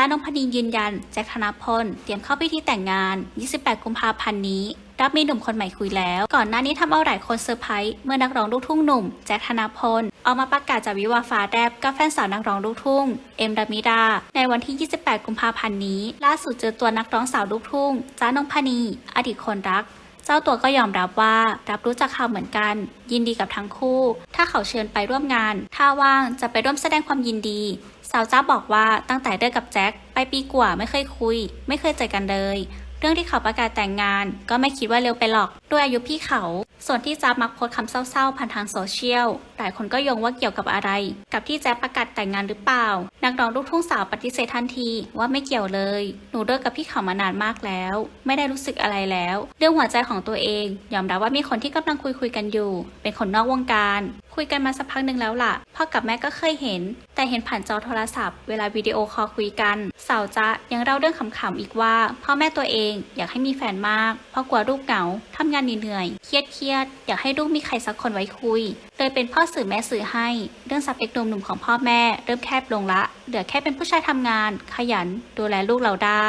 จ้านงพนียืนยัน แจ็คธนพลเตรียมเข้าพิธีแต่งงาน 28 กุมภาพันธ์นี้ รับมีหนุ่มคนใหม่คุยแล้ว ก่อนหน้านี้ทำเอาหลายคนเซอร์ไพรส์เมื่อนักร้องลูกทุ่งหนุ่ม แจ็คธนพลออกมาประกาศจากวิวาฟ้าแดบกับแฟนสาวนักร้องลูกทุ่ง เอ็มดามิดา ในวันที่ 28 กุมภาพันธ์นี้ ล่าสุดเจอตัวนักร้องสาวลูกทุ่ง จ้านงพนีอดีตคนรัก เจ้าตัวก็ยอมรับว่ารับรู้จากข่าวเหมือนกัน ยินดีกับทั้งคู่ ถ้าเขาเชิญไปร่วมงาน ถ้าว่างจะไปร่วมแสดงความยินดี สาวจ้าบอกว่าตั้งแต่เลิกกับแจ็คไปปีกว่าไม่เคยคุย ไม่เคยเจอกันเลย เรื่องที่เขาประกาศแต่งงาน ก็ไม่คิดว่าเร็วไปหรอกด้วยอายุพี่เขา ส่วนที่จ๊าบมักโพสคำเศร้าๆผ่านทางโซเชียลหลายคนก็โยงว่าเกี่ยวกับอะไร กับที่แจ๊บประกาศแต่งงานหรือเปล่า นักร้องลูกทุ่งสาวปฏิเสธทันทีว่าไม่เกี่ยวเลย หนูเลิกกับพี่เขามานานมากแล้ว ไม่ได้รู้สึกอะไรแล้ว เรื่องหัวใจของตัวเอง ยอมรับว่ามีคนที่กำลังคุยคุยๆกันอยู่ เป็นคนนอกวงการ คุยกันมาสักพักหนึ่งแล้วล่ะ พ่อกับแม่ก็เคยเห็น แต่เห็นผ่านจอโทรศัพท์เวลาวิดีโอคอลคุยกัน สาวจ๊ะยังเล่าเรื่องขำๆอีกว่า พ่อแม่ตัวเองอยากให้มีแฟนมาก เพราะกลัวลูกเหงาทำงานเหนื่อยๆเครียดๆอยากให้ลูกมีใครสักคนไว้คุย เลยเป็นพ่อสื่อแม่สื่อให้ เรื่องสเปคหนุ่มๆของพ่อแม่เริ่มแคบลงละ เหลือแค่เป็นผู้ชายทำงาน ขยันดูแลลูกเราได้